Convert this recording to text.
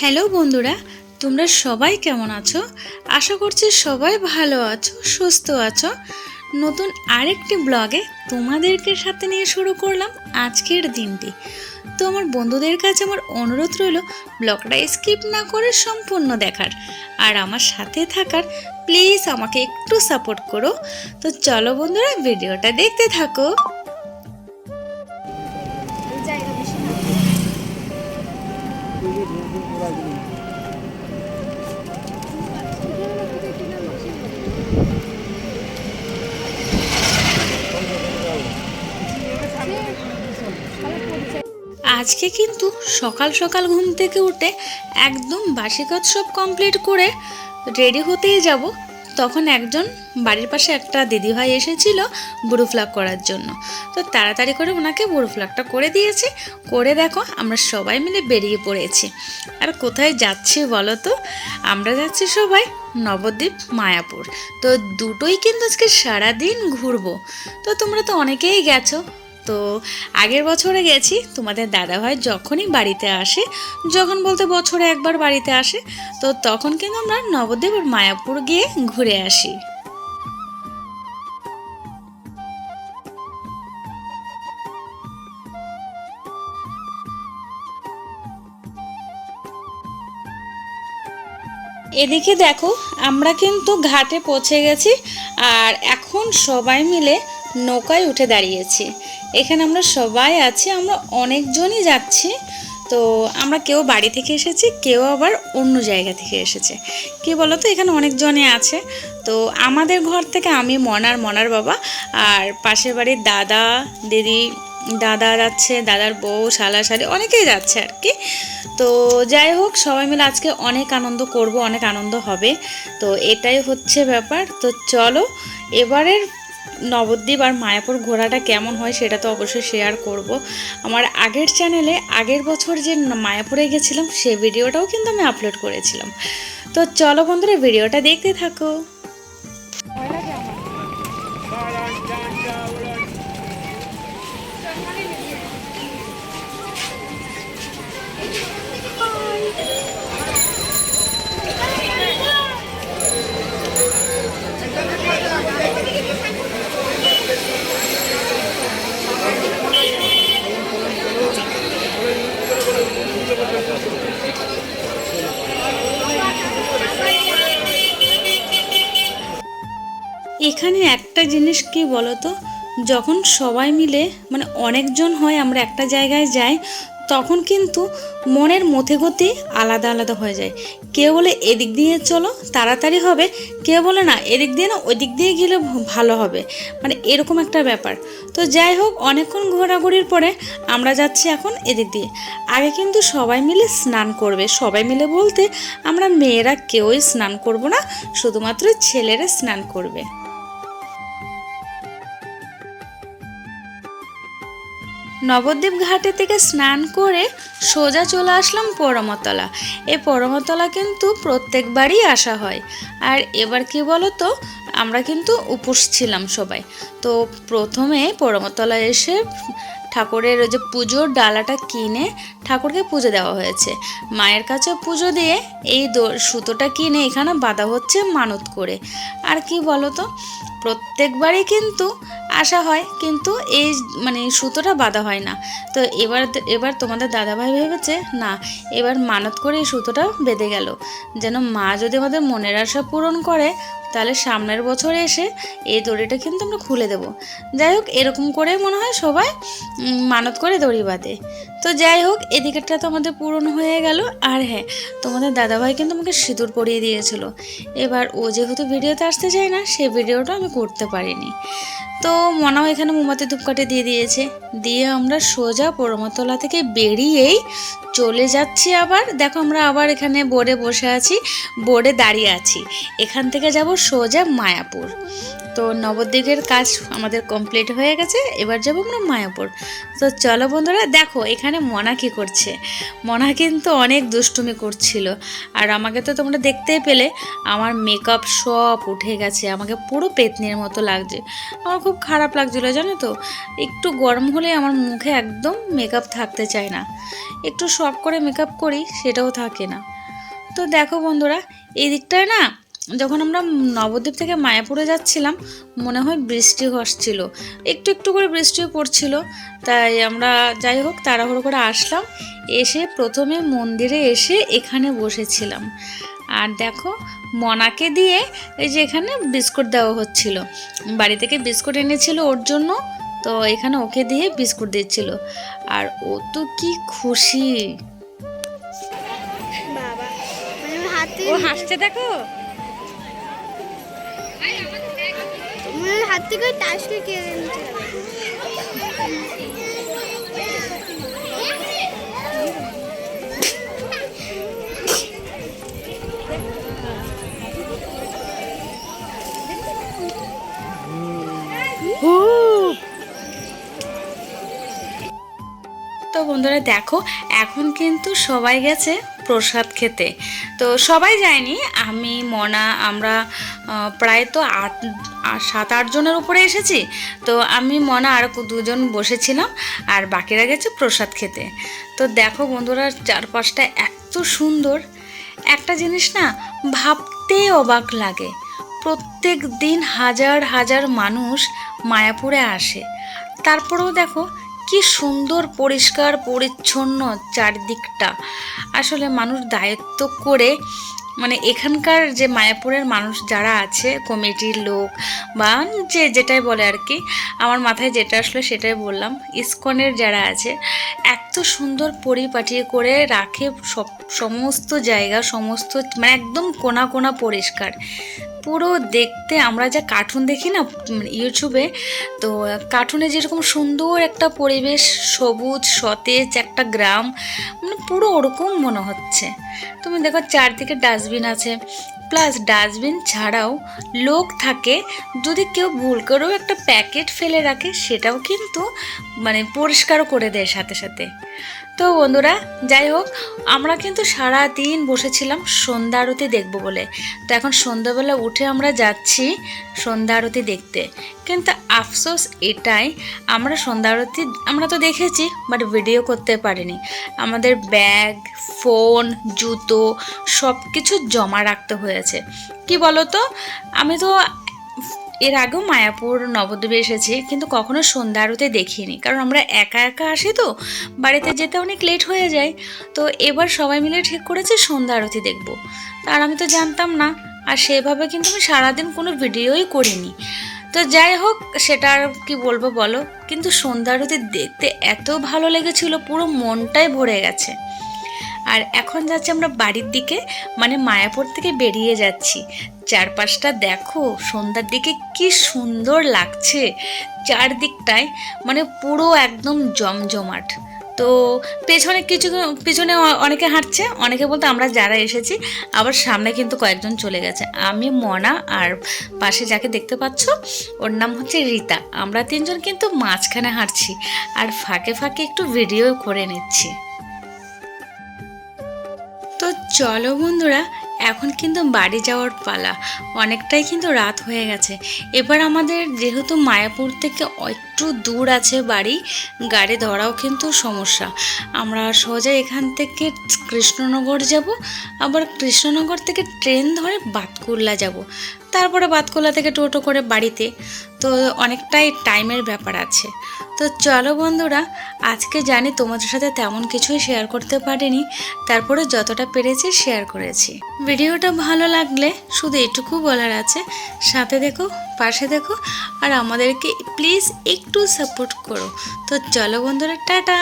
Hello বন্ধুরা, তোমরা সবাই কেমন আছো? আশা করছি সবাই ভালো আছো, সুস্থ আছো। নতুন আরেকটি ব্লগে তোমাদেরকে সাথে নিয়ে শুরু করলাম আজকের দিনটি। তো আমার বন্ধুদের কাছে আমার অনুরোধ রইল, ব্লগটা স্কিপ না করে সম্পূর্ণ দেখার। আর আমার সাথে থাকার, প্লিজ আমাকে একটু সাপোর্ট করো। তো চলো বন্ধুরা, ভিডিওটা দেখতে থাকো। আজকে কিন্তু সকাল সকাল ঘুম থেকে উঠে একদম বাসি কমপ্লিট করে রেডি হতেই যাব। তখন একজন বাড়ির পাশে একটা দিদিভাই এসেছিল বুড়ো ফ্লাগ করার জন্য। তো তাড়াতাড়ি করে ওনাকে বুড়ো ফ্লাগটা করে দিয়েছি। করে দেখো, আমরা সবাই মিলে বেরিয়ে পড়েছি। আর কোথায় যাচ্ছি বলো তো? আমরা যাচ্ছি সবাই নবদ্বীপ, মায়াপুর। তো দুটোই কিন্তু আজকে সারাদিন ঘুরবো। তো তোমরা তো অনেকেই গেছো। তো আগের বছরে গেছি, তোমাদের দাদাভাই যখনই বাড়িতে আসে, যখন বলতে বছরে একবার বাড়িতে আসে, তো তখন কিন্তু আমরা নবদ্বীপ মায়াপুর গিয়ে ঘুরে আসি। এদিকে দেখো, আমরা কিন্তু ঘাটে পৌঁছে গেছি, আর এখন সবাই মিলে নৌকায় উঠে দাঁড়িয়েছি। এখানে আমরা সবাই আছি, আমরা অনেকজনই যাচ্ছি। তো আমরা কেউ বাড়ি থেকে এসেছি, কেউ আবার অন্য জায়গা থেকে এসেছে। কি বলো তো এখানে অনেকজনই আছে। তো আমাদের ঘর থেকে আমি মনার মনার বাবা আর পাশের বাড়ির দাদা, দিদি দাদা যাচ্ছে দাদার বউ, শালা, শালি, অনেকেই যাচ্ছে আর কি। তো যাই হোক, সবাই মিলে আজকে অনেক আনন্দ করব, অনেক আনন্দ হবে। তো এটাই হচ্ছে ব্যাপার। তো চলো, এবারের নবদ্বীপ আর মায়াপুর ঘোরাটা কেমন হয় সেটা তো অবশ্যই শেয়ার করব। আমার আগের চ্যানেলে আগের বছর যে মায়াপুরে গেছিলাম, সে ভিডিওটাও কিন্তু আমি আপলোড করেছিলাম। তো চলো বন্ধুরা, ভিডিওটা দেখতে থাকো। জিনিস কি বলতো? যখন সবাই মিলে মানে অনেকজন হয় আমরা একটা জায়গায় যাই, তখন কিন্তু মনের মধ্যে গতি আলাদা আলাদা হয়ে যায়। কেউ বলে এদিক দিয়ে চলো, তাড়াতাড়ি হবে। কেউ বলে না, এদিক দিয়ে না ওই দিক দিয়ে গেলে ভালো হবে। মানে এরকম একটা ব্যাপার। তো যাই হোক, অনেকক্ষণ ঘোরাঘুরির পরে আমরা যাচ্ছি এখন এদিক দিয়ে। আগে কিন্তু সবাই মিলে স্নান করবে। সবাই মিলে বলতে আমরা মেয়েরা কেউই স্নান করব না, শুধুমাত্র ছেলেরা স্নান করবে। নবদ্বীপ ঘাটে থেকে স্নান করে সোজা চলে আসলাম পরমতলা। এ পরমতলা কিন্তু প্রত্যেকবারই আসা হয়। আর এবার কি বলো তো আমরা কিন্তু উপোস ছিলাম সবাই। তো প্রথমে পরমতলা এসে ঠাকুরের ওই যে পুজোর ডালাটা কিনে ঠাকুরকে পুজো দেওয়া হয়েছে। মায়ের কাছে পুজো দিয়ে এই সুতোটা কিনে এখানে বাঁধা হচ্ছে মানত করে। আর কি বলো তো প্রত্যেকবারই কিন্তু আসা হয়, কিন্তু এই মানে সুতোটা বাঁধা হয় না। তো এবার এবার তোমাদের দাদাভাই ভেবেছে, না, এবার মানত করে এই সুতোটা বেঁধে গেল। যেন মা যদি আমাদের মনের আশা পূরণ করে, তাহলে সামনের বছর এসে এই দড়িটা কিন্তু আমরা খুলে দেব। যাই হোক, এরকম করে মনে হয় সবাই মানত করে দড়ি বাঁধে। তো যাই হোক, এদিকেরটা তো আমাদের পূরণ হয়ে গেল। আর হ্যাঁ তোমাদের দাদাভাই কিন্তু আমাকে সিঁদুর পরিয়ে দিয়েছিল। এবার ও যেহেতু ভিডিওতে আসতে চায় না সেই ভিডিওটা আমি করতে পারিনি। তো মনাও এখানে মোমবাতি ধূপকাঠি দিয়ে দিয়েছে। দিয়ে আমরা সোজা পরমতলা থেকে বেরিয়েই চলে যাচ্ছি আবার। দেখো আমরা আবার এখানে বোর্ডে বসে আছি, বোর্ডে দাঁড়িয়ে আছি। এখান থেকে যাব সোজা মায়াপুর। তো নবদ্বীপের কাজ আমাদের কমপ্লিট হয়ে গেছে। এবার যাব আমরা মায়াপুর। তো চলো বন্ধুরা, দেখো এখানে মনা কি করছে। মনা কিন্তু অনেক দুষ্টুমি করছিল। আর আমাকে তো তোমরা দেখতেই পেলে, আমার মেকআপ সব উঠে গেছে। আমাকে পুরো পেতনির মতো লাগছে। আমার খুব খারাপ লাগছিল, জানো তো? একটু গরম হলে আমার মুখে একদম মেকআপ থাকতে চায় না। একটু শখ করে মেকআপ করি, সেটাও থাকে না। তো দেখো বন্ধুরা, এই দিকটায় না যখন আমরা নবদ্বীপ থেকে মায়াপুরে যাচ্ছিলাম মনে হয় বৃষ্টি হসছিল একটু একটু করে বৃষ্টিও পড়ছিল। তাই আমরা যাই হোক তাড়াহুড়ো করে আসলাম। এসে প্রথমে মন্দিরে এসে এখানে বসেছিলাম। আর দেখো মনাকে দিয়ে এই যে এখানে বিস্কুট দেওয়া হচ্ছিল। বাড়ি থেকে বিস্কুট এনেছিল ওর জন্য তো এখানে ওকে দিয়ে বিস্কুট দিচ্ছিল। আর ও তো কি খুশি। বাবা মানে ও হাসছে দেখো। ওর হাত থেকে টাচকে কেড়ে নিচ্ছে তো বন্ধুরা দেখো এখন কিন্তু সবাই গেছে প্রসাদ খেতে। তো সবাই যায়নি, আমি, মনা, আমরা প্রায় তো আট সাত, আট জনের উপরে এসেছি। তো আমি, মনা আর দুজন বসেছিলাম, আর বাকিরা গেছে প্রসাদ খেতে। তো দেখো বন্ধুরা, চারপাশটা এত সুন্দর। একটা জিনিস না, ভাবতেই অবাক লাগে। প্রত্যেক দিন হাজার হাজার মানুষ মায়াপুরে আসে। তারপরেও দেখো কি সুন্দর পরিষ্কার, পরিচ্ছন্ন চারদিকটা। আসলে মানুষ দায়িত্ব করে মানে এখানকার যে মায়াপুরের মানুষ যারা আছে, কমিটির লোক বা যে যেটাই বলে আর কি, আমার মাথায় যেটা আসলো সেটাই বললাম। ইসকনের যারা আছে, এত সুন্দর পরিপাটি করে রাখে সব, সমস্ত জায়গা, সমস্ত মানে একদম কোনা কোনা পরিষ্কার। পুরো দেখতে আমরা যা কার্টুন দেখি না ইউটিউবে তো কার্টুনে যেরকম সুন্দর একটা পরিবেশ, সবুজ, সতেজ একটা গ্রাম মানে পুরো ওরকম মনে হচ্ছে। তুমি দেখো চারদিকে ডাস্টবিন আছে প্লাস ডাস্টবিন ছাড়াও লোক থাকে, যদি কেউ ভুল করেও একটা প্যাকেট ফেলে রাখে, সেটাও কিন্তু মানে পরিষ্কারও করে দেয় সাথে সাথে। তো বন্ধুরা, যাই হোক, আমরা কিন্তু সারা দিন বসেছিলাম সন্ধ্যা আরতি দেখব বলে। তো এখন সন্ধ্যাবেলা উঠে আমরা যাচ্ছি সন্ধ্যা আরতি দেখতে। কিন্তু আফসোস এটাই, আমরা সন্ধ্যা আরতি, আমরা তো দেখেছি বাট ভিডিও করতে পারিনি। আমাদের ব্যাগ ফোন জুতো সব কিছু জমা রাখতে হয়েছে। কি বলো তো আমি তো এর আগেও মায়াপুর নবদ্বীপে এসেছি, কিন্তু কখনো সন্ধ্যা আরতি দেখিনি। কারণ আমরা একা একা আসি তো, বাড়িতে যেতে অনেক লেট হয়ে যায়। তো এবার সবাই মিলে ঠিক করেছে সন্ধ্যা আরতি দেখব। আর আমি তো জানতাম না, আর সেভাবে কিন্তু আমি সারাদিন কোনো ভিডিওই করিনি। তো যাই হোক, সেটা আর কি বলব বলো? কিন্তু সন্ধ্যা আরতি দেখতে এত ভালো লেগেছিল, পুরো মনটাই ভরে গেছে। আর এখন যাচ্ছি আমরা বাড়ির দিকে মানে মায়াপুর থেকে বেরিয়ে যাচ্ছি। চারপাশটা দেখো, সন্ধ্যার দিকে কি সুন্দর লাগছে। চারদিকটায় মানে পুরো একদম জমজমাট। তো পেছনে কিছু পেছনে অনেকে হাঁটছে, অনেকে বলতে আমরা যারা এসেছি, আবার সামনে কিন্তু কয়েকজন চলে গেছে। আমি মনা আর পাশে যাকে দেখতে পাচ্ছ, ওর নাম হচ্ছে রীতা। আমরা তিনজন কিন্তু মাঝখানে হাঁটছি আর ফাঁকে ফাঁকে একটু ভিডিও করে নিচ্ছি। তো চলো বন্ধুরা এখন কিন্তু বাড়ি যাওয়ার পালা। অনেকটাই কিন্তু রাত হয়ে গেছে। এবার আমাদের যেহেতু মায়াপুর থেকে একটু দূর আছে বাড়ি, গাড়ি ধরাও কিন্তু সমস্যা। আমরা সোজা এখান থেকে কৃষ্ণনগর যাব, আবার কৃষ্ণনগর থেকে ট্রেন ধরে বাতকুল্লা যাব। তারপরে বাতকুল্লা থেকে টোটো করে বাড়িতে। তো অনেকটাই টাইমের ব্যাপার আছে। তো চলো বন্ধুরা, আজকে জানি তোমাদের সাথে তেমন কিছুই শেয়ার করতে পারিনি, তারপরে যতটা পেরেছি শেয়ার করেছি। ভিডিওটা ভালো লাগলে শুধু এটুকু বলার আছে, সাথে দেখো, পাশে দেখো, আর আমাদেরকে প্লিজ একটু সাপোর্ট করো। তো চলো বন্ধুরা, টাটা!